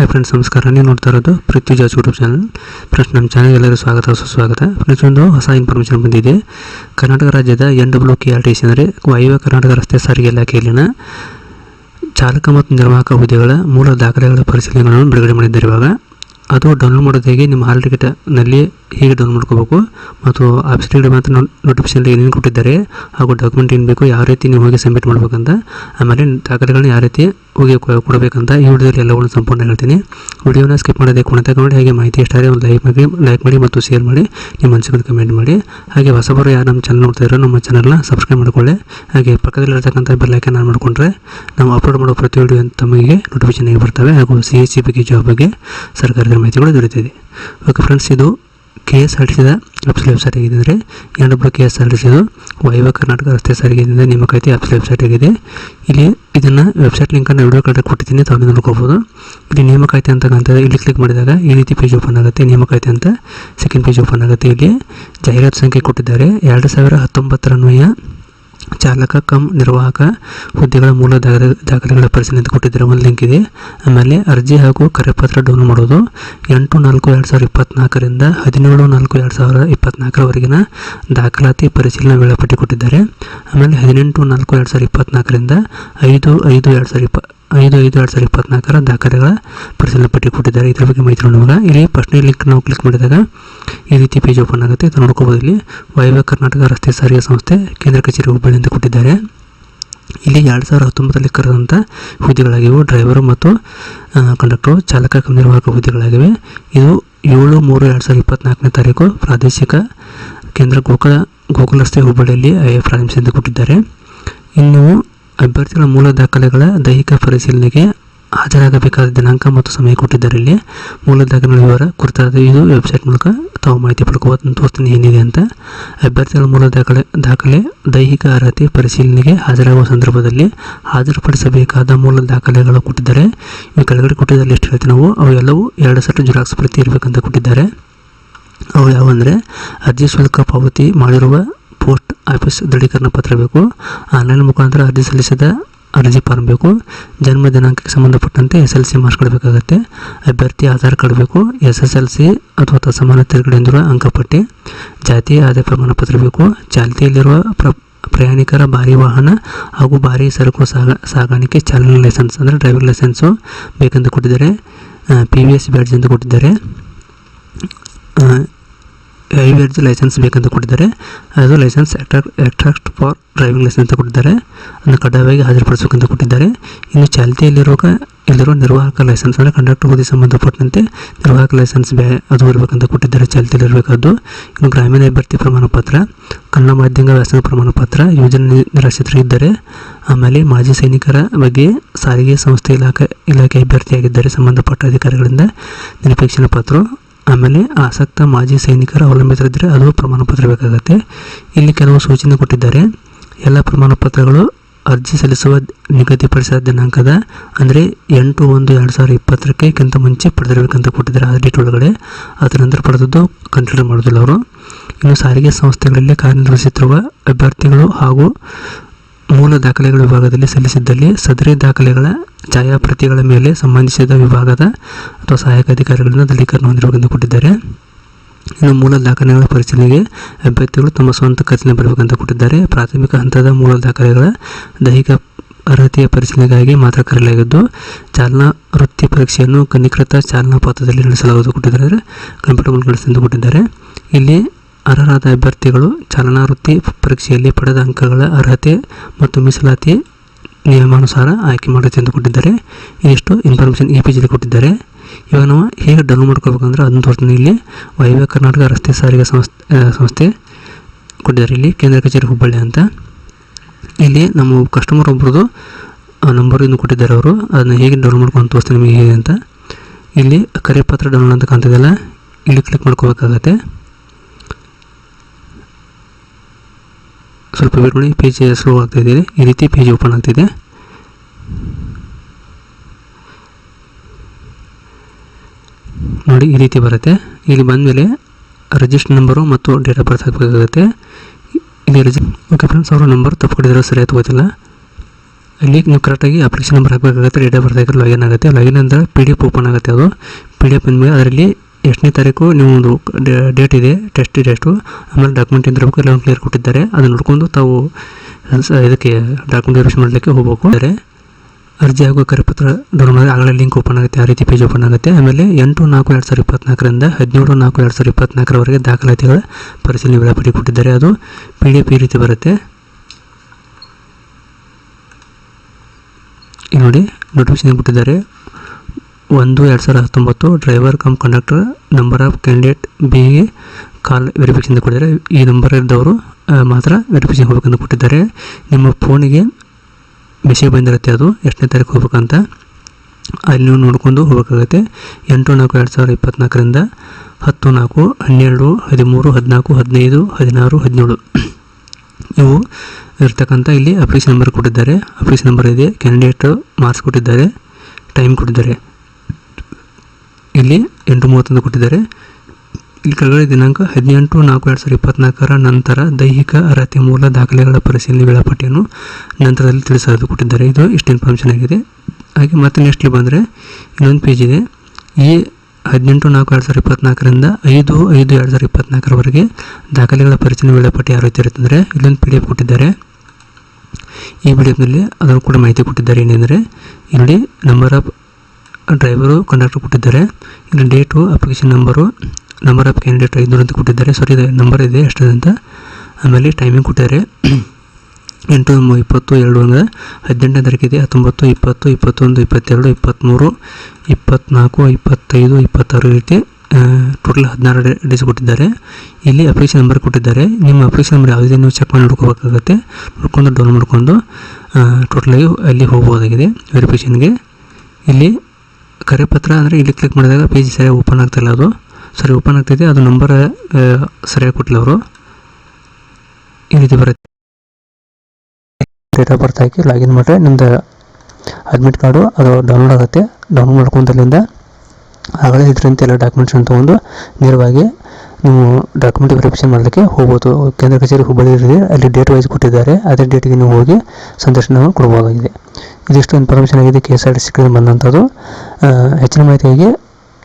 Hi friends ನಮಸ್ಕಾರ. ನೀವು ನೋಡ್ತಾ ಇರೋದು ಪೃಥ್ವಿಜಾಜ್ ಯೂಟ್ಯೂಬ್ ಚಾನಲ್ ಫ್ರೆಂಡ್ಸ್ ನಮ್ಮ ಚಾನಲ್ ಎಲ್ಲರೂ ಸ್ವಾಗತ. ಸುಸ್ವಾಗತ ಫ್ರೆಂಡ್ಸ್ ಒಂದು ಹೊಸ ಇನ್ಫಾರ್ಮೇಷನ್ ಬಂದಿದೆ. ಕರ್ನಾಟಕ ರಾಜ್ಯದ N W K R T C ಅಂದರೆ ವಾಯುವ್ಯ ಕರ್ನಾಟಕ ರಸ್ತೆ ಸಾರಿಗೆ ಇಲಾಖೆಯಲ್ಲಿನ ಚಾಲಕ ಮತ್ತು ನಿರ್ವಾಹಕ ಹುದ್ದೆಗಳ ಮೂಲ ದಾಖಲೆಗಳ ಪರಿಶೀಲನೆಗಳನ್ನು ಬಿಡುಗಡೆ ಮಾಡಿದ್ದಾರೆ ಇವಾಗ. ಅದು ಡೌನ್ಲೋಡ್ ಮಾಡೋದು ಹೇಗೆ? ನಿಮ್ಮ ಹಾಲ್ ಟಿಕೆಟ್ನಲ್ಲಿ ಹೇಗೆ ಡೌನ್ಲೋಡ್ ಮಾಡ್ಕೋಬೇಕು? ಮತ್ತು ಆಫೀಸ್ನಲ್ಲಿ ಮಾತ್ರ ನೋಟಿಫಿಕೇಶನ್ ಏನೇನು ಕೊಟ್ಟಿದ್ದಾರೆ? ಹಾಗೂ ಡಾಕ್ಯುಮೆಂಟ್ ಏನು ಬೇಕು? ಯಾವ ರೀತಿ ನೀವು ಹೋಗಿ ಸಬ್ಮಿಟ್ ಮಾಡಬೇಕಂತ? ಆಮೇಲೆ ದಾಖಲೆಗಳನ್ನ ಯಾವ ರೀತಿ ಹೋಗಿ ಕೊಡಬೇಕಂತ ಈ ವಿಡಿಯೋದಲ್ಲಿ ಎಲ್ಲವನ್ನು ಸಂಪೂರ್ಣ ಹೇಳ್ತೀನಿ. ವಿಡಿಯೋನ ಸ್ಕಿಪ್ ಮಾಡೋದೇ ಕೊನೆ ತಗೊಂಡು ಹಾಗೆ ಮಾಹಿತಿ ಇಷ್ಟ ಆದರೆ ಒಂದು ಲೈಕ್ ಮಾಡಿ ಲೈಕ್ ಮಾಡಿ ಮತ್ತು ಶೇರ್ ಮಾಡಿ. ನಿಮ್ಮ ಅನಿಸಿಕೆ ಕಮೆಂಟ್ ಮಾಡಿ. ಹಾಗೆ ಹೊಸಬರು ಯಾರು ನಮ್ಮ ಚಾನಲ್ ನೋಡ್ತಾ ಇರೋ ನಮ್ಮ ಚಾನಲ್ನ ಸಬ್ಸ್ಕ್ರೈಬ್ ಮಾಡಿಕೊಳ್ಳಿ. ಹಾಗೆ ಪಕ್ಕದಲ್ಲಿರ್ತಕ್ಕಂಥ ಬೆಲ್ ಐಕನ್ ಆನ್ ಮಾಡಿಕೊಂಡ್ರೆ ನಾವು ಅಪ್ಲೋಡ್ ಮಾಡೋ ಪ್ರತಿ ವಿಡಿಯೋ ತಮಗೆ ನೋಟಿಫಿಕೇಶನ್ ಆಗಿ ಬರ್ತವೆ. ಹಾಗೂ ಸಿ ಎಸ್ ಸಿ ಬಗ್ಗೆ ಜಾಬ್ ಬಗ್ಗೆ ಸರ್ಕಾರದ ಮಾಹಿತಿಗಳು ದೊರೆತಿದೆ ಓಕೆ ಫ್ರೆಂಡ್ಸ್ ಇದು ಕೆ ಎಸ್ ಆರ್ ಟಿ ಸಿದ ಅಪ್ಸಲ್ ವೆಬ್ಸೈಟ್ ಆಗಿದೆ ಅಂದರೆ N W K S R T ಸಿದು ವೈವ ಕರ್ನಾಟಕ ರಸ್ತೆ ಸಾರಿಗೆಯಿಂದ ನೇಮಕಾತಿ ಅಪ್ಸಲ್ ವೆಬ್ಸೈಟ್ ಆಗಿದೆ. ಇಲ್ಲಿ ಇದನ್ನು ವೆಬ್ಸೈಟ್ ಲಿಂಕನ್ನು ವಿಡಿಯೋ ಕಡೆ ಕೊಟ್ಟಿದ್ದೀನಿ, ತಾವು ನೋಡ್ಕೋಬೋದು ಇಲ್ಲಿ ನೇಮಕಾತಿ ಅಂತಕ್ಕಂಥ ಇಲ್ಲಿ ಕ್ಲಿಕ್ ಮಾಡಿದಾಗ ಈ ರೀತಿ ಪೇಜ್ ಓಪನ್ ಆಗುತ್ತೆ. ನೇಮಕಾತಿ ಅಂತ ಸೆಕೆಂಡ್ ಪೇಜ್ ಓಪನ್ ಆಗುತ್ತೆ. ಇಲ್ಲಿ ಜಾಹೀರಾತು ಸಂಖ್ಯೆ ಕೊಟ್ಟಿದ್ದಾರೆ. ಎರಡು ಸಾವಿರ ಹತ್ತೊಂಬತ್ತರ ಅನ್ವಯ ಚಾಲಕ, ಕಮ್ ನಿರ್ವಾಹಕ ಹುದ್ದೆಗಳ ಮೂಲ ದಾಖಲೆ ದಾಖಲೆಗಳ ಪರಿಶೀಲನೆ ಕೊಟ್ಟಿದ್ದಾರೆ ಒಂದು ಲಿಂಕ್ ಇದೆ. ಆಮೇಲೆ ಅರ್ಜಿ ಹಾಗೂ ಕರೆಪತ್ರ ಡೌನ್ಲೋಡ್ ಮಾಡೋದು ಎಂಟು ನಾಲ್ಕು ಎರಡು ಸಾವಿರದ ಇಪ್ಪತ್ನಾಲ್ಕರಿಂದ ಹದಿನೇಳು ನಾಲ್ಕು ಎರಡು ಸಾವಿರದ ಇಪ್ಪತ್ನಾಲ್ಕರವರೆಗಿನ ದಾಖಲಾತಿ ಪರಿಶೀಲನಾ ವೇಳಾಪಟ್ಟಿ ಕೊಟ್ಟಿದ್ದಾರೆ. ಆಮೇಲೆ ಹದಿನೆಂಟು ನಾಲ್ಕು ಎರಡು ಸಾವಿರದ ಇಪ್ಪತ್ನಾಲ್ಕರಿಂದ ಐದು ಐದು ಎರಡು ಸಾವಿರದ ಇಪ್ಪ ಐದು ಐದು, ಎರಡು ಸಾವಿರದ ಇಪ್ಪತ್ನಾಲ್ಕರ ದಾಖಲೆಗಳ ಪರಿಶೀಲನೆ ಪಟ್ಟಿ ಕೊಟ್ಟಿದ್ದಾರೆ. ಇದರ ಬಗ್ಗೆ ಮಾಹಿತಿ ನೋಡುವಾಗ ಇಲ್ಲಿ ಫಸ್ಟ್ನೇ ಲಿಂಕ್ ನಾವು ಕ್ಲಿಕ್ ಮಾಡಿದಾಗ ಈ ರೀತಿ ಪೇಜ್ ಓಪನ್ ಆಗುತ್ತೆ. ಇದು ನೋಡ್ಕೋಬೋದು. ಇಲ್ಲಿ ವಾಯುವ್ಯ ಕರ್ನಾಟಕ ರಸ್ತೆ ಸಾರಿಗೆ ಸಂಸ್ಥೆ ಕೇಂದ್ರ ಕಚೇರಿ ಹುಬ್ಬಳ್ಳಿ ಅಂತ ಕೊಟ್ಟಿದ್ದಾರೆ. ಇಲ್ಲಿ ಎರಡು ಸಾವಿರದ ಹತ್ತೊಂಬತ್ತರಲ್ಲಿ ಕರೆದಂಥ ಹುದ್ದೆಗಳಾಗಿವೆ. ಡ್ರೈವರು ಮತ್ತು ಕಂಡಕ್ಟರು ಚಾಲಕ ನಿರ್ವಾಹಕ ಹುದ್ದೆಗಳಾಗಿವೆ. ಇದು ಏಳು, ಮೂರು, ಎರಡು ಸಾವಿರದ ಇಪ್ಪತ್ನಾಲ್ಕನೇ ತಾರೀಕು ಪ್ರಾದೇಶಿಕ ಕೇಂದ್ರ ಗೋಕುಲ ಗೋಕುಲ ರಸ್ತೆ ಹುಬ್ಬಳ್ಳಿಯಲ್ಲಿ ಐ ಎಫ್ ಅಂತ ಕೊಟ್ಟಿದ್ದಾರೆ. ಇನ್ನು ಅಭ್ಯರ್ಥಿಗಳ ಮೂಲ ದಾಖಲೆಗಳ ದೈಹಿಕ ಪರಿಶೀಲನೆಗೆ ಹಾಜರಾಗಬೇಕಾದ ದಿನಾಂಕ ಮತ್ತು ಸಮಯ ಕೊಟ್ಟಿದ್ದಾರೆ ಇಲ್ಲಿ ಮೂಲ ದಾಖಲೆಗಳ ವಿವರ ಕುರಿತಾದ ಇದು ವೆಬ್ಸೈಟ್ ಮೂಲಕ ತಾವು ಮಾಹಿತಿ ಪಡ್ಕೋಬೋದು ತೋರಿಸ್ತೀನಿ ಏನಿದೆ ಅಂತ ಅಭ್ಯರ್ಥಿಗಳ ಮೂಲ ದಾಖಲೆ ದಾಖಲೆ ದೈಹಿಕ ಅರ್ಹತೆ ಪರಿಶೀಲನೆಗೆ ಹಾಜರಾಗುವ ಸಂದರ್ಭದಲ್ಲಿ ಹಾಜರುಪಡಿಸಬೇಕಾದ ಮೂಲ ದಾಖಲೆಗಳು ಕೊಟ್ಟಿದ್ದಾರೆ. ಈ ಕೆಳಗಡೆ ಕೊಟ್ಟಿದ್ದ ಲಿಸ್ಟ್ ಹೇಳ್ತೀವಿ ನಾವು. ಅವೆಲ್ಲವೂ ಎರಡು ಸೆಟ್ ಜೆರಾಕ್ಸ್ ಪ್ರತಿ ಇರಬೇಕಂತ ಕೊಟ್ಟಿದ್ದಾರೆ. ಅವು ಯಾವಂದರೆ ಅರ್ಜಿ ಶುಲ್ಕ ಪಾವತಿ ಮಾಡಿರುವ ಪೋಸ್ಟ್ ಆಫೀಸ್ ದೃಢೀಕರಣ ಪತ್ರ ಬೇಕು. ಆನ್ಲೈನ್ ಮುಖಾಂತರ ಅರ್ಜಿ ಸಲ್ಲಿಸಿದ ಅರ್ಜಿ ಫಾರ್ಮ್ ಬೇಕು. ಜನ್ಮ ದಿನಾಂಕಕ್ಕೆ ಸಂಬಂಧಪಟ್ಟಂತೆ ಎಸ್ ಎಲ್ ಸಿ ಮಾರ್ಕ್ಸ್ ಕೊಡಬೇಕಾಗತ್ತೆ ಅಭ್ಯರ್ಥಿ ಆಧಾರ್ ಕಾರ್ಡ್ ಬೇಕು. ಎಸ್ ಎಸ್ ಎಲ್ ಸಿ ಅಥವಾ ತಸಮಾನ ತಿರುಗಡೆಯಿಂದಿರುವ ಅಂಕಪಟ್ಟಿ. ಜಾತಿ, ಆದಾಯ ಪ್ರಮಾಣ ಪತ್ರ ಬೇಕು. ಚಾಲ್ತಿಯಲ್ಲಿರುವ ಪ್ರ, ಪ್ರಯಾಣಿಕರ ಭಾರಿ ವಾಹನ ಹಾಗೂ ಭಾರಿ ಸರಕು ಸಾಗ, ಸಾಗಾಣಿಕೆ ಚಾಲನೆ ಲೈಸೆನ್ಸ್ ಅಂದರೆ ಡ್ರೈವಿಂಗ್ ಲೈಸೆನ್ಸು ಬೇಕೆಂದು ಕೊಟ್ಟಿದ್ದಾರೆ. ಪಿ ವಿ ಎಸ್ ಬ್ಯಾಡ್ಜ್ ಎಂದು ಕೊಟ್ಟಿದ್ದಾರೆ. ಐ ವಿ ಎರ್ಜಿ ಲೈಸೆನ್ಸ್ ಬೇಕಂತ ಕೊಟ್ಟಿದ್ದಾರೆ. ಅದು licence attract for driving licence ಅಂತ ಕೊಟ್ಟಿದ್ದಾರೆ. ಅದನ್ನು ಕಡ್ಡಾಯವಾಗಿ ಹಾಜರುಪಡಿಸಬೇಕಂತ ಕೊಟ್ಟಿದ್ದಾರೆ. ಇನ್ನು ಚಾಲ್ತಿಯಲ್ಲಿರುವಾಗ, ಇಲ್ಲಿರುವ ನಿರ್ವಾಹಕ ಲೈಸೆನ್ಸ್ ಅಂದರೆ ಕಂಡಕ್ಟರ್ ಹುದ್ದೆ ಸಂಬಂಧಪಟ್ಟಂತೆ ನಿರ್ವಾಹಕ ಲೈಸೆನ್ಸ್ ಬೇ ಅದು ಇರಬೇಕಂತ ಕೊಟ್ಟಿದ್ದಾರೆ ಚಾಲ್ತಿಯಲ್ಲಿರಬೇಕಾದ್ದು. ಇನ್ನು ಗ್ರಾಮೀಣ ಅಭ್ಯರ್ಥಿ ಪ್ರಮಾಣ ಪತ್ರ, ಕನ್ನಡ ಮಾಧ್ಯಮ ವ್ಯಾಸಂಗ ಪ್ರಮಾಣ ಪತ್ರ, ಯೋಜನೆ ನಿ- ನಿರಾಶ್ರಿತರು ಇದ್ದರೆ. ಆಮೇಲೆ ಮಾಜಿ ಸೈನಿಕರ ಬಗ್ಗೆ ಸಾರಿಗೆ ಸಂಸ್ಥೆ ಇಲಾಖೆ ಇಲಾಖೆ ಅಭ್ಯರ್ಥಿಯಾಗಿದ್ದಾರೆ. ಸಂಬಂಧಪಟ್ಟ ಅಧಿಕಾರಿಗಳಿಂದ ನಿರಪೇಕ್ಷಣ ಪತ್ರ ಆಮೇಲೆ ಆಸಕ್ತ ಮಾಜಿ ಸೈನಿಕರ ಅವಲಂಬಿತರಿದ್ದರೆ ಅದು ಪ್ರಮಾಣ ಪತ್ರ ಬೇಕಾಗುತ್ತೆ. ಇಲ್ಲಿ ಕೆಲವು ಸೂಚನೆ ಕೊಟ್ಟಿದ್ದಾರೆ. ಎಲ್ಲ ಪ್ರಮಾಣ ಪತ್ರಗಳು ಅರ್ಜಿ ಸಲ್ಲಿಸುವ ನಿಗದಿಪಡಿಸಿದ ದಿನಾಂಕದ ಅಂದರೆ ಎಂಟು ಒಂದು ಎರಡು ಸಾವಿರದ ಇಪ್ಪತ್ತರಕ್ಕಿಂತ ಮುಂಚೆ ಪಡೆದಿರಬೇಕಂತ ಕೊಟ್ಟಿದ್ದಾರೆ ಆ ಡೇಟ್ ಒಳಗಡೆ. ಅದರ ನಂತರ ಪಡೆದದ್ದು ಕನ್ಸಿಡರ್ ಮಾಡೋದಿಲ್ಲ ಅವರು. ಇನ್ನು ಸಾರಿಗೆ ಸಂಸ್ಥೆಗಳಲ್ಲಿ ಕಾರ್ಯನಿರ್ವಹಿಸುತ್ತಿರುವ ಅಭ್ಯರ್ಥಿಗಳು ಹಾಗೂ ಮೂಲ ದಾಖಲೆಗಳ ವಿಭಾಗದಲ್ಲಿ ಸಲ್ಲಿಸಿದ್ದಲ್ಲಿ ಸದರಿ ದಾಖಲೆಗಳ ಛಾಯಾಪ್ರತಿಗಳ ಮೇಲೆ ಸಂಬಂಧಿಸಿದ ವಿಭಾಗದ ಅಥವಾ ಸಹಾಯಕ ಅಧಿಕಾರಿಗಳನ್ನು ದೃಢೀಕರಣ ಹೊಂದಿರಬೇಕೆಂದು ಕೊಟ್ಟಿದ್ದಾರೆ. ಇನ್ನು ಮೂಲ ದಾಖಲೆಗಳ ಪರಿಶೀಲನೆಗೆ ಅಭ್ಯರ್ಥಿಗಳು ತಮ್ಮ ಸ್ವಂತ ಖರ್ಚಿನ ಬರಬೇಕಂತ ಕೊಟ್ಟಿದ್ದಾರೆ. ಪ್ರಾಥಮಿಕ ಹಂತದ ಮೂಲ ದಾಖಲೆಗಳ ದೈಹಿಕ ಅರ್ಹತೆಯ ಪರಿಶೀಲನೆಗಾಗಿ ಮಾತ್ರ ಕರೆಯಲಾಗಿದ್ದು, ಚಾಲನಾ ವೃತ್ತಿ ಪರೀಕ್ಷೆಯನ್ನು ಕನಿಕೃತ ಚಾಲನಾ ಪಾತ್ರದಲ್ಲಿ ನಡೆಸಲಾಗುವುದು ಕೊಟ್ಟಿದ್ದಾರೆ. ಕಂಪ್ಯೂಟರ್ ಮೂಲಕ ಕೊಟ್ಟಿದ್ದಾರೆ. ಇಲ್ಲಿ ಅರ್ಹರಾದ ಅಭ್ಯರ್ಥಿಗಳು ಚಾಲನಾ ವೃತ್ತಿ ಪರೀಕ್ಷೆಯಲ್ಲಿ ಪಡೆದ ಅಂಕಗಳ ಅರ್ಹತೆ ಮತ್ತು ಮೀಸಲಾತಿ ನಿಯಮಾನುಸಾರ ಆಯ್ಕೆ ಮಾಡುತ್ತೆ ಎಂದು ಕೊಟ್ಟಿದ್ದಾರೆ ಇದಿಷ್ಟು ಇನ್ಫಾರ್ಮೇಷನ್ ಈ ಜಿಲಿ ಕೊಟ್ಟಿದ್ದಾರೆ. ಇವಾಗ ನಾವು ಹೇಗೆ ಡೌನ್ಲೋಡ್ ಮಾಡ್ಕೋಬೇಕಂದ್ರೆ ಅದನ್ನು ತೋರಿಸ್ತೀನಿ ಇಲ್ಲಿ ವಾಯುವ್ಯ ಕರ್ನಾಟಕ ರಸ್ತೆ ಸಾರಿಗೆ ಸಂಸ್ಥೆ ಸಂಸ್ಥೆ ಕೊಟ್ಟಿದ್ದಾರೆ. ಇಲ್ಲಿ ಕೇಂದ್ರ ಕಚೇರಿ ಹುಬ್ಬಳ್ಳಿ ಅಂತ. ಇಲ್ಲಿ ನಮ್ಮ ಕಸ್ಟಮರ್ ಒಬ್ಬರದು ನಂಬರ್ ಇನ್ನು ಕೊಟ್ಟಿದ್ದಾರೆ ಅವರು. ಅದನ್ನ ಹೇಗೆ ಡೌನ್ಲೋಡ್ ಮಾಡ್ಕೊಂಡು ತೋರಿಸ್ತೀನಿ ನಿಮಗೆ ಹೇಗೆ ಅಂತ. ಇಲ್ಲಿ ಕರೆಪತ್ರ ಡೌನ್ಲೋಡ್ ಅಂತ ಕಾಣ್ತಿದೆಯಲ್ಲ ಇಲ್ಲಿ ಕ್ಲಿಕ್ ಮಾಡ್ಕೋಬೇಕಾಗತ್ತೆ. ಸ್ವಲ್ಪ ವೇಟ್ ಮಾಡಿ ಪೇಜ್ ಸ್ಲೋ ಆಗ್ತಾಯಿದೆ ಈ ರೀತಿ ಪೇಜ್ ಓಪನ್ ಆಗ್ತಿದೆ ನೋಡಿ, ಈ ರೀತಿ ಬರುತ್ತೆ. ಇಲ್ಲಿ ಬಂದಮೇಲೆ ರಿಜಿಸ್ಟರ್ ನಂಬರು ಮತ್ತು ಡೇಟ್ ಆಫ್ ಬರ್ತ್ ಹಾಕಬೇಕಾಗುತ್ತೆ ಇಲ್ಲಿ ರಿಜಿ ಓಕೆ ಫ್ರೆಂಡ್ಸ್ ಅವರು ನಂಬರ್ ತಪ್ಪು ಸರಿ ಸರಿಯಾಗಿ ಗೊತ್ತಿಲ್ಲ. ಇಲ್ಲಿ ನೀವು ಕರೆಕ್ಟಾಗಿ ಅಪ್ಲಿಕೇಶನ್ ನಂಬರ್ ಹಾಕಬೇಕಾಗುತ್ತೆ ಡೇಟ್ ಆಫ್ ಬರ್ತ್ ಹಾಕಿದ್ರೆ ಲಾಗಿನ್ ಆಗುತ್ತೆ. ಲಾಗಿನ್ ಅಂದರೆ ಪಿ ಡಿ ಎಫ್ ಓಪನ್ ಆಗುತ್ತೆ ಅದು. ಪಿ ಡಿ ಎಫ್ ಅಂದಮೇಲೆ ಅದರಲ್ಲಿ ಎಷ್ಟನೇ ತಾರೀಕು ನೀವು ಒಂದು ಡೇಟ್ ಇದೆ ಟೆಸ್ಟ್ ಟೆಸ್ಟು ಆಮೇಲೆ ಡಾಕ್ಯುಮೆಂಟ್ ಇರಬೇಕು ಎಲ್ಲ ಕ್ಲಿಯರ್ ಕೊಟ್ಟಿದ್ದಾರೆ. ಅದನ್ನು ನೋಡ್ಕೊಂಡು ತಾವು ಇದಕ್ಕೆ ಡಾಕ್ಯುಮೆಂಟ್ ವೆರಿಫಿಕೇಷನ್ ಮಾಡಲಿಕ್ಕೆ ಹೋಗಬೇಕು. ಅಂದರೆ ಅರ್ಜಿ ಹಾಗೂ ಕರೆಪತ್ರ ಡೌನ್ಲೋಡ್ ಆಗಲೇ ಲಿಂಕ್ ಓಪನ್ ಆಗುತ್ತೆ. ಆ ರೀತಿ ಪೇಜ್ ಓಪನ್ ಆಗುತ್ತೆ. ಆಮೇಲೆ ಎಂಟು ನಾಲ್ಕು ಎರಡು ಸಾವಿರದ ಇಪ್ಪತ್ನಾಲ್ಕರಿಂದ ಹದಿನೇಳು ನಾಲ್ಕು ಎರಡು ಸಾವಿರದ ಇಪ್ಪತ್ನಾಲ್ಕರವರೆಗೆ ದಾಖಲಾತಿಗಳ ಪರಿಶೀಲನೆ ವೇಳಾಪಟ್ಟಿ ಕೊಟ್ಟಿದ್ದಾರೆ. ಅದು ಪಿ ಡಿ ಎಫ್ ಈ ರೀತಿ ಬರುತ್ತೆ. ನೋಡಿ ನೋಟಿಫಿಕೇಶನ್ ಕೊಟ್ಟಿದ್ದಾರೆ. ಒಂದು ಎರಡು ಸಾವಿರದ ಹತ್ತೊಂಬತ್ತು driver cum conductor number of candidate ಬಿಗೆ ಕಾಲ್ ವೆರಿಫಿಕೇಷನ್ ಕೊಟ್ಟಿದ್ದಾರೆ. ಈ ನಂಬರ್ ಇದ್ದವರು ಮಾತ್ರ ವೆರಿಫಿಕೇಷನ್ ಹೋಗಬೇಕಂತ ಕೊಟ್ಟಿದ್ದಾರೆ. ನಿಮ್ಮ ಫೋನಿಗೆ ಮೆಸೇಜ್ ಬಂದಿರುತ್ತೆ ಅದು, ಎಷ್ಟನೇ ತಾರೀಕು ಹೋಗ್ಬೇಕಂತ. ಅಲ್ಲಿ ನೀವು ನೋಡ್ಕೊಂಡು ಹೋಗಬೇಕಾಗುತ್ತೆ. ಎಂಟು, ನಾಲ್ಕು, ಎರಡು ಸಾವಿರದ ಇಪ್ಪತ್ತ್ನಾಲ್ಕರಿಂದ ಹತ್ತು, ನಾಲ್ಕು, ಹನ್ನೆರಡು, ಹದಿಮೂರು, ಹದಿನಾಲ್ಕು, ಹದಿನೈದು, ಹದಿನಾರು, ಹದಿನೇಳು. ಇವು ಇರ್ತಕ್ಕಂಥ ಇಲ್ಲಿ ಅಪ್ಲಿಕೇಶನ್ ನಂಬರ್ ಕೊಟ್ಟಿದ್ದಾರೆ. ಅಪ್ಲಿಕೇಶನ್ ನಂಬರ್ ಇದೆ ಕ್ಯಾಂಡಿಡೇಟ್ ಮಾರ್ಕ್ಸ್ ಕೊಟ್ಟಿದ್ದಾರೆ ಟೈಮ್ ಕೊಟ್ಟಿದ್ದಾರೆ. ಇಲ್ಲಿ ಎಂಟು ಮೂವತ್ತೊಂದು ಕೊಟ್ಟಿದ್ದಾರೆ. ಇಲ್ಲಿ ಕೆಳಗಡೆ ದಿನಾಂಕ ಹದಿನೆಂಟು ನಾಲ್ಕು ಎರಡು ಸಾವಿರದ ಇಪ್ಪತ್ನಾಲ್ಕರ ನಂತರ ದೈಹಿಕ ಅರ್ಹತೆ ಮೂಲ ದಾಖಲೆಗಳ ಪರಿಶೀಲನೆ ವೇಳಾಪಟ್ಟಿಯನ್ನು ನಂತರದಲ್ಲಿ ತಿಳಿಸಲು ಕೊಟ್ಟಿದ್ದಾರೆ. ಇದು ಇಷ್ಟು ಇನ್ಫಾರ್ಮೇಷನ್ ಆಗಿದೆ. ಹಾಗೆ ಮತ್ತೆ ನೆಕ್ಸ್ಟ್ಲಿ ಬಂದರೆ ಇನ್ನೊಂದು ಪೇಜ್ ಇದೆ. ಈ ಹದಿನೆಂಟು ನಾಲ್ಕು ಎರಡು ಸಾವಿರದ ಇಪ್ಪತ್ನಾಲ್ಕರಿಂದ ಐದು ಐದು ಎರಡು ಸಾವಿರದ ಇಪ್ಪತ್ನಾಲ್ಕರವರೆಗೆ ದಾಖಲೆಗಳ ಪರಿಶೀಲನೆ ವೇಳಾಪಟ್ಟಿ ಯಾವ ರೀತಿ ಇರುತ್ತೆ ಅಂದರೆ ಇಲ್ಲೊಂದು ಪಿ ಡಿ ಎಫ್ ಕೊಟ್ಟಿದ್ದಾರೆ. ಈ ಪಿ ಡಿ ಎಫ್ನಲ್ಲಿ ಅದನ್ನು ಕೂಡ ಮಾಹಿತಿ ಕೊಟ್ಟಿದ್ದಾರೆ. ಏನೆಂದರೆ ಇಲ್ಲಿ ನಂಬರ್ ಆಫ್ ಡ್ರೈವರು ಕಂಡಕ್ಟರ್ ಕೊಟ್ಟಿದ್ದಾರೆ. ಇಲ್ಲಿ date application number number of candidate ಐದುನೂರು ಅಂತ ಕೊಟ್ಟಿದ್ದಾರೆ. ಸಾರಿ ಇದೆ ನಂಬರ್ ಇದೆ ಎಷ್ಟು ಅಂತ. ಆಮೇಲೆ ಟೈಮಿಂಗ್ ಕೊಟ್ಟಿದ್ದಾರೆ. ಎಂಟು ಇಪ್ಪತ್ತು, ಎರಡು ಅಂದರೆ ಹದಿನೆಂಟನೇ ತಾರೀಕಿದೆ, ಹತ್ತೊಂಬತ್ತು, ಇಪ್ಪತ್ತು, ಇಪ್ಪತ್ತೊಂದು, ಇಪ್ಪತ್ತೆರಡು, ಇಪ್ಪತ್ತ್ಮೂರು, ಇಪ್ಪತ್ತ್ನಾಲ್ಕು, ಇಪ್ಪತ್ತೈದು, ಇಪ್ಪತ್ತಾರು ರೀತಿ ಟೋಟಲ್ ಹದಿನಾರು ಡೇಸ್ ಕೊಟ್ಟಿದ್ದಾರೆ. ಇಲ್ಲಿ ಅಪ್ಲಿಕೇಶನ್ ನಂಬರ್ ಕೊಟ್ಟಿದ್ದಾರೆ. ನಿಮ್ಮ ಅಪ್ಲಿಕೇಶನ್ ನಂಬರ್ ಯಾವುದೇ ನೀವು ಚೆಕ್ ಮಾಡಿ ನೋಡ್ಕೋಬೇಕಾಗುತ್ತೆ. ನೋಡ್ಕೊಂಡು ಡೌನ್ ಮಾಡ್ಕೊಂಡು ಟೋಟಲಾಗಿ ಅಲ್ಲಿ ಹೋಗ್ಬೋದಾಗಿದೆ ವೆರಿಫಿಕೇಷನ್ಗೆ ಇಲ್ಲಿ ಕರೆಪತ್ರ ಅಂದರೆ ಇಲ್ಲಿ ಕ್ಲಿಕ್ ಮಾಡಿದಾಗ ಪೇಜ್ ಸರಿಯಾಗಿ ಓಪನ್ ಆಗ್ತಾಯಿಲ್ಲ ಅದು. ಸರಿ ಓಪನ್ ಆಗ್ತಿದೆ ಅದು ನಂಬರ್ ಸರಿಯಾಗಿ ಕೊಟ್ಟಿಲ್ಲ ಅವರು. ಈ ರೀತಿ ಬರುತ್ತೆ. ಡೇಟ್ ಆಫ್ ಬರ್ತ್ ಹಾಕಿ ಲಾಗಿನ್ ಮಾಡಿದ್ರೆ ನಿಮ್ಮದು ಅಡ್ಮಿಟ್ ಕಾರ್ಡು ಅದು ಡೌನ್ಲೋಡ್ ಆಗುತ್ತೆ. ಡೌನ್ಲೋಡ್ ಮಾಡ್ಕೊಂಡಲ್ಲಿಂದ ಆಗಲೇ ಇದರಿಂದ ಎಲ್ಲ ಡಾಕ್ಯುಮೆಂಟ್ಸನ್ನು ತೊಗೊಂಡು ನೇರವಾಗಿ ನೀವು ಡಾಕ್ಯುಮೆಂಟ್ ವೆರಿಫಿಕೇಷನ್ ಮಾಡಲಿಕ್ಕೆ ಹೋಗ್ಬೋದು. ಕೇಂದ್ರ ಕಚೇರಿ ಹುಬ್ಬಳ್ಳಿ ಅಲ್ಲಿ ಡೇಟ್ ವೈಸ್ ಕೊಟ್ಟಿದ್ದಾರೆ. ಅದೇ ಡೇಟಿಗೆ ನೀವು ಹೋಗಿ ಸಂದರ್ಶನವನ್ನು ಕೊಡ್ಬೋದಾಗಿದೆ. ಇದಿಷ್ಟು ಇನ್ಫಾರ್ಮೇಷನ್ ಆಗಿದೆ K S R T C ಬಂದಂಥದ್ದು. ಹೆಚ್ಚಿನ ಮಾಹಿತಿಯಾಗಿ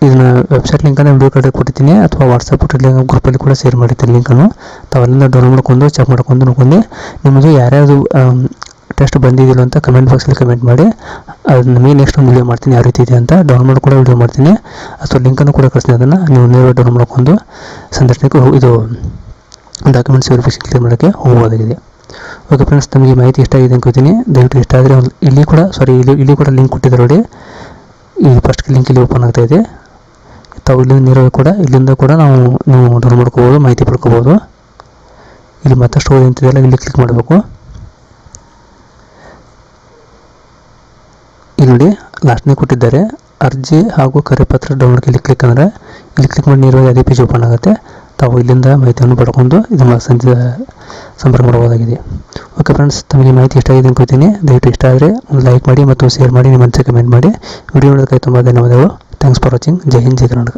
ಇದನ್ನ ವೆಬ್ಸೈಟ್ ಲಿಂಕನ್ನು ವಿಡಿಯೋ ಕಡೆ ಕೊಟ್ಟಿದ್ದೀನಿ. ಅಥವಾ ವಾಟ್ಸಪ್ ಲಿಂಕ್ ಗ್ರೂಪಲ್ಲಿ ಕೂಡ ಶೇರ್ ಮಾಡಿರ್ತೀನಿ ಲಿಂಕನ್ನು ತಾವೆಲ್ಲ ಡೌನ್ಲೋಡ್ ಮಾಡ್ಕೊಂಡು ಚೆಕ್ ಮಾಡ್ಕೊಂಡು ನೋಡ್ಕೊಂಡು ನಿಮ್ಮದು ಯಾರ್ಯಾರು ಟೆಸ್ಟ್ ಬಂದಿದ್ದಿಲ್ಲ ಅಂತ ಕಮೆಂಟ್ ಬಾಕ್ಸಲ್ಲಿ ಕಮೆಂಟ್ ಮಾಡಿ. ಅದು ನಮಗೆ ನೆಕ್ಸ್ಟ್ ಒಂದು ವಿಡಿಯೋ ಮಾಡ್ತೀನಿ ಯಾವ ರೀತಿ ಇದೆ ಅಂತ. ಡೌನ್ಲೋಡ್ ಕೂಡ ವಿಡಿಯೋ ಮಾಡ್ತೀನಿ. ಅಥವಾ ಲಿಂಕನ್ನು ಕೂಡ ಕಳಿಸ್ತೀನಿ ಅದನ್ನು. ನೀವು ನೇರವಾಗಿ ಡೌನ್ಲೋಡ್ ಮಾಡ್ಕೊಂಡು ಸಂದರ್ಶನಕ್ಕೆ ಇದು ಡಾಕ್ಯುಮೆಂಟ್ಸ್ ವೆರಿಫಿಕೇಷನ್ ಕ್ಲಿಯರ್ ಮಾಡೋಕ್ಕೆ ಹೋಗ್ಬೋದಾಗಿದೆ ಓಕೆ ಫ್ರೆಂಡ್ಸ್ ನಮಗೆ ಮಾಹಿತಿ ಇಷ್ಟ ಆಗಿದೆ ಅನ್ಕೋತೀನಿ. ದಯವಿಟ್ಟು ಇಷ್ಟ ಆದರೆ ಒಂದು ಇಲ್ಲಿ ಕೂಡ ಸಾರಿ ಇಲ್ಲಿ ಇಲ್ಲಿ ಕೂಡ ಲಿಂಕ್ ಕೊಟ್ಟಿದ್ದಾರೆ ನೋಡಿ. ಈ ಫಸ್ಟ್ ಲಿಂಕ್ ಇಲ್ಲಿ ಓಪನ್ ಆಗ್ತಾ ಇದೆ. ತಾವು ಇಲ್ಲಿಂದ ನೇರವಾಗಿ ಕೂಡ ಇಲ್ಲಿಂದ ಕೂಡ ನಾವು ನೀವು ಡೌನ್ಲೋಡ್ ಮಾಡ್ಕೋಬೋದು, ಮಾಹಿತಿ ಪಡ್ಕೋಬೋದು. ಇಲ್ಲಿ ಮತ್ತಷ್ಟು ಓದಿ ಅಂತಿದೆಯಲ್ಲ ಇಲ್ಲಿ ಕ್ಲಿಕ್ ಮಾಡಬೇಕು. ಇಲ್ಲಿ ನೋಡಿ ಲಾಸ್ಟ್ನೇ ಕೊಟ್ಟಿದ್ದಾರೆ. ಅರ್ಜಿ ಹಾಗೂ ಕರೆಪತ್ರ ಡೌನ್ಲೋಡ್ ಇಲ್ಲಿ ಕ್ಲಿಕ್ ಅಂದರೆ ಇಲ್ಲಿ ಕ್ಲಿಕ್ ಮಾಡಿ ನೇರವಾಗಿ ಅದೇ ಪೇಜ್ ಓಪನ್ ಆಗುತ್ತೆ. ತಾವು ಇಲ್ಲಿಂದ ಮಾಹಿತಿಯನ್ನು ಪಡ್ಕೊಂಡು ಸಂತ ಸಂಪರ್ಕ ಮಾಡಬಹುದಾಗಿದೆ ಓಕೆ ಫ್ರೆಂಡ್ಸ್ ತಮಗೆ ಮಾಹಿತಿ ಇಷ್ಟ ಆಗಿದೆ ಅನ್ಕೋತೀನಿ ದಯವಿಟ್ಟು ಇಷ್ಟ ಆದರೆ ಲೈಕ್ ಮಾಡಿ ಮತ್ತು ಶೇರ್ ಮಾಡಿ, ನಿಮ್ಮ ಮನಸ್ಸಿಗೆ ಕಮೆಂಟ್ ಮಾಡಿ. ವಿಡಿಯೋ ನೋಡೋದಕ್ಕೆ ತುಂಬ ಧನ್ಯವಾದಗಳು. ಥ್ಯಾಂಕ್ಸ್ ಫಾರ್ ವಾಚಿಂಗ್ ಜೈ ಹಿಂದ್, ಜೈ ಕರ್ನಾಟಕ.